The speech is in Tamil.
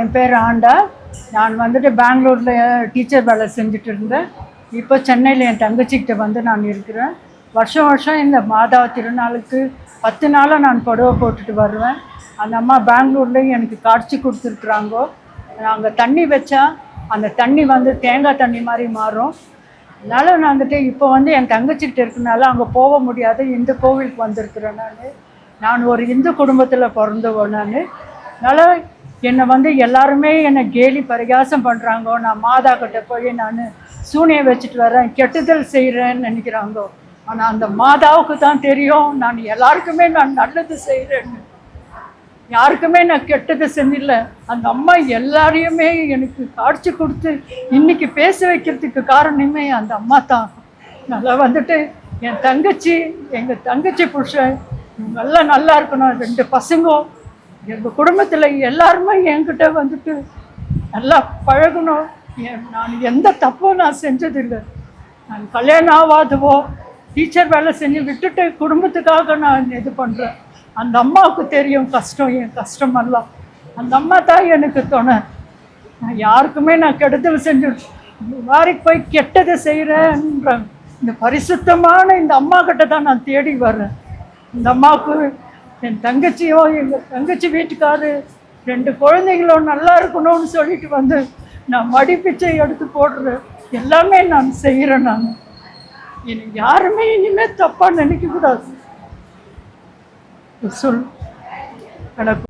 என் பேர் ஆண்டா. நான் வந்துட்டு பெங்களூரில் டீச்சர் வேலை செஞ்சுட்டு இருந்தேன். இப்போ சென்னையில் என் தங்கச்சிக்கிட்ட வந்து நான் இருக்கிறேன். வருஷம் வருஷம் இந்த மாதா திருநாளுக்கு பத்து நாளாக நான் புடவை போட்டுட்டு வருவேன். அந்த அம்மா பெங்களூர்லேயும் எனக்கு காட்சி கொடுத்துருக்குறாங்கோ. நாங்கள் தண்ணி வச்சா அந்த தண்ணி வந்து தேங்காய் தண்ணி மாதிரி மாறும். அதனால நான் வந்துட்டு இப்போ வந்து என் தங்கச்சிக்கிட்ட இருக்கனால அங்கே போக முடியாது. இந்த கோவிலுக்கு வந்திருக்கிறேன் நான். நான் ஒரு இந்து குடும்பத்தில் பிறந்தவன் நான். அதனால் என்னை வந்து எல்லாருமே என்னை கேலி பரிகாசம் பண்ணுறாங்கோ நான் மாதா கிட்ட போய் நான் சூனியை வச்சுட்டு வரேன் கெட்டுதல் செய்கிறேன்னு நினைக்கிறாங்கோ. ஆனால் அந்த மாதாவுக்கு தான் தெரியும் நான் எல்லாருக்குமே நான் நல்லது செய்கிறேன்னு யாருக்குமே நான் கெட்டது செஞ்சில்ல அந்த அம்மா எல்லாரையுமே எனக்கு காட்சி கொடுத்து இன்னைக்கு பேச வைக்கிறதுக்கு காரணமே அந்த அம்மா தான். நல்லா வந்துட்டு என் தங்கச்சி எங்கள் தங்கச்சி புருஷன் இவங்கெல்லாம் நல்லா இருக்கணும். ரெண்டு பசங்க எங்கள் குடும்பத்தில் எல்லாருமே என்கிட்ட வந்துட்டு நல்லா பழகணும். என் நான் எந்த தப்பும் நான் செஞ்சதில்லை. நான் கல்யாணம் ஆகாதவோ டீச்சர் வேலை செஞ்சு விட்டுட்டு குடும்பத்துக்காக நான் இது பண்ணுறேன் அந்த அம்மாவுக்கு தெரியும் கஷ்டம் என் கஷ்டமெல்லாம். அந்த அம்மா தான் எனக்கு துணை. நான் யாருக்குமே நான் கெடுதல் செஞ்சு மாதிரி போய் கெட்டதை செய்கிறேன்ற இந்த பரிசுத்தமான இந்த அம்மா கிட்ட தான் நான் தேடி வர்றேன். இந்த அம்மாவுக்கு என் தங்கச்சியோ எங்கள் தங்கச்சி வீட்டுக்காரு ரெண்டு குழந்தைங்களும் நல்லா இருக்கணும்னு சொல்லிட்டு வந்து நான் மடிப்பிச்சை எடுத்து போடுறேன் எல்லாமே நான் செய்கிறேன் நான். எனக்கு யாருமே இனிமேல் தப்பாக நினைக்கக்கூடாது. சொல் எனக்கு